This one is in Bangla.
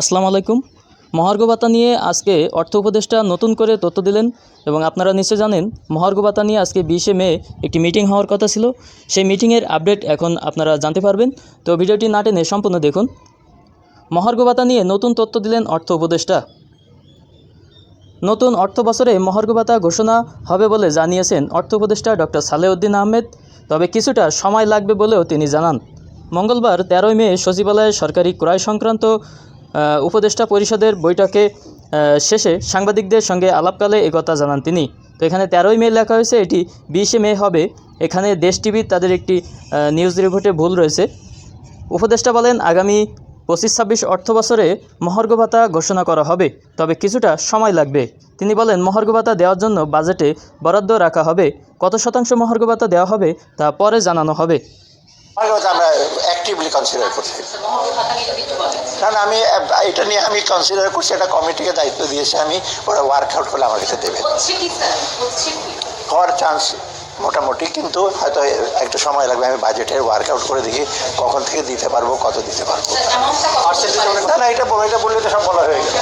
আসসালামু আলাইকুম। মহার্ঘ ভাতা নিয়ে আজকে অর্থ উপদেষ্টা নতুন করে তথ্য দিলেন এবং আপনারা নিশ্চয় জানেন, মহার্ঘ ভাতা নিয়ে আজকে বিশে মে একটি মিটিং হওয়ার কথা ছিল। সেই মিটিংয়ের আপডেট এখন আপনারা জানতে পারবেন। তো ভিডিওটি না টেনে সম্পূর্ণ দেখুন। মহার্ঘ ভাতা নিয়ে নতুন তথ্য দিলেন অর্থ উপদেষ্টা। নতুন অর্থ বছরে মহার্ঘ ভাতা ঘোষণা হবে বলে জানিয়েছেন অর্থ উপদেষ্টা ডক্টর সালেউদ্দিন আহমেদ। তবে কিছুটা সময় লাগবে বলেও তিনি জানান। মঙ্গলবার তেরোই মে সচিবালয়ে সরকারি ক্রয় সংক্রান্ত উপদেষ্টা পরিষদের বৈঠকে শেষে সাংবাদিকদের সঙ্গে আলাপকালে একথা জানান তিনি। তো এখানে তেরোই মে লেখা হয়েছে, এটি বিশে মে হবে। এখানে দেশ টিভির তাদের একটি নিউজ রিপোর্টে ভুল রয়েছে। উপদেষ্টা বলেন, আগামী পঁচিশ ছাব্বিশ অর্থ বছরে মহার্ঘ ভাতা ঘোষণা করা হবে, তবে কিছুটা সময় লাগবে। তিনি বলেন, মহার্ঘ ভাতা দেওয়ার জন্য বাজেটে বরাদ্দ রাখা হবে। কত শতাংশ মহার্ঘ ভাতা দেওয়া হবে তা পরে জানানো হবে। কথা আমরা অ্যাক্টিভলি কনসিডার করছি। কারণ আমি এটা নিয়ে আমি কনসিডার করছি একটা কমিটিকে দায়িত্ব দিয়েছি আমি ওরা ওয়ার্কআউট করলে আমার কাছে দেবে। হচ্ছে কি স্যার হচ্ছে কি? হওয়ার চান্স মোটামুটি কিন্তু হয়তো একটু সময় লাগবে আমি বাজেটের ওয়ার্কআউট করে দেখি কখন থেকে দিতে পারব কত দিতে পারব। স্যার অ্যামাউন্টটা কত হতে পারে? না না এটা বলে- এটা বললে তো সব বলা হয়ে গেল।